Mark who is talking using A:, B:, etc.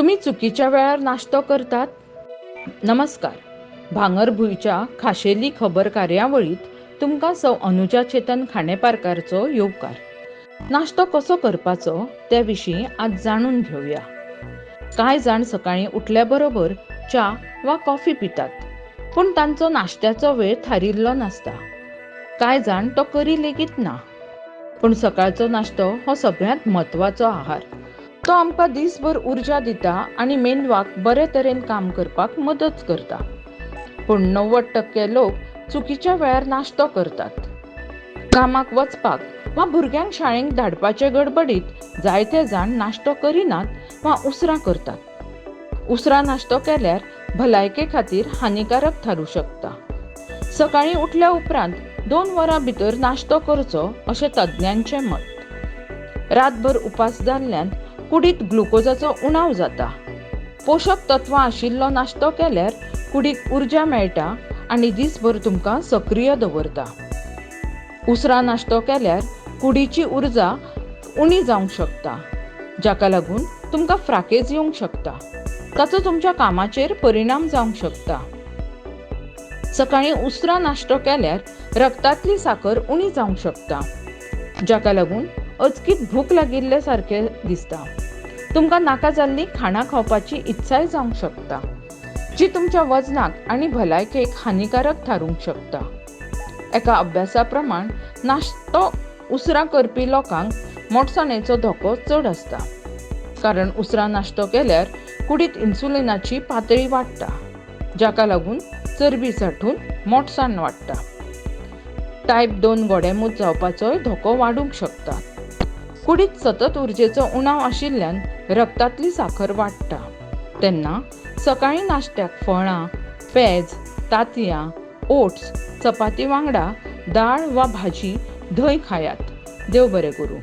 A: तुम्ही चुकीच्या वेळार नाश्तो करतात? नमस्कार. भांगरभूंयच्या खाशेली खबर कार्यावळीत तुमकां सौ अनुजा चेतन खाणेपारकारचो येवकार नाश्तो कसो करपाचो त्या विशीं आज जाणून घेवया कांय जाण सकाळीं उठल्या बरोबर च्या वा कॉफी पितात पूण तांचो नाश्त्याचो वेळ थारिल्लो नासता. कांय जाण तो करी लेगीत ना. पूण सकाळचो नाश्तो हो सगळ्यांत म्हत्वाचो आहार. तो आमकां दीसभर उर्जा दिता आनी मेंदवाक बरे तरेन काम करपाक मदत करता. पूण णव्वद टक्के लोक चुकीच्या वेळार नाश्तो करतात. कामाक वचपाक वा भुरग्यांक शाळेंत धाडपाचे गडबडीत जायते जाण नाश्तो करिनात वा उसरां करतात. उसरां नाश्तो केल्यार भलायके खातीर हानिकारक थारूं शकता. सकाळीं उठल्या उपरांत दोन वरां भितर नाश्तो करचो अशें तज्ञांचें मत. रातभर उपास जाल्ल्यान कुडींत ग्लुकोजाचो उणाव जाता. पोशक तत्वां आशिल्लो नाश्तो केल्यार कुडीक उर्जा मेळटा आनी दीसभर तुमकां सक्रीय दवरता. उसरां नाश्तो केल्यार कुडीची उर्जा उणी जावंक शकता जाका लागून तुमकां फ्राकेज येवंक शकता. ताचो तुमच्या कामाचेर परिणाम जावंक शकता. सकाळीं उसरां नाश्तो केल्यार रक्तांतली साकर उणी जावंक शकता जाका लागून अचकीत भूक लागिल्ले सारकें दिसता. तुमकां नाका जाल्ली खाणां खावपाची इत्साय जावंक शकता जी तुमच्या वजनाक आनी भलायकेक हानिकारक थारूंक शकता. एका अभ्यासा प्रमाण नाश्तो उसरां करपी लोकांक मोटसाणेचो धोको चड आसता कारण उसरां नाश्तो केल्यार कुडींत इन्सुलिनाची पातळी वाडटा जाका लागून चरबी सांठून मोठसाण वाडटा. टायप दोन गोडेमूत जावपाचोय धोको वाडूंक शकता. कुडीत सतत उर्जेचो उणाव आशिल्ल्यान रक्तांतली साखर वाडटा तेन्ना सकाळीं नाश्त्याक फळां पेज तांतयां ओट्स चपाती वांगडा दाळ वा भाजी धंय खायात. देव बरें करूं.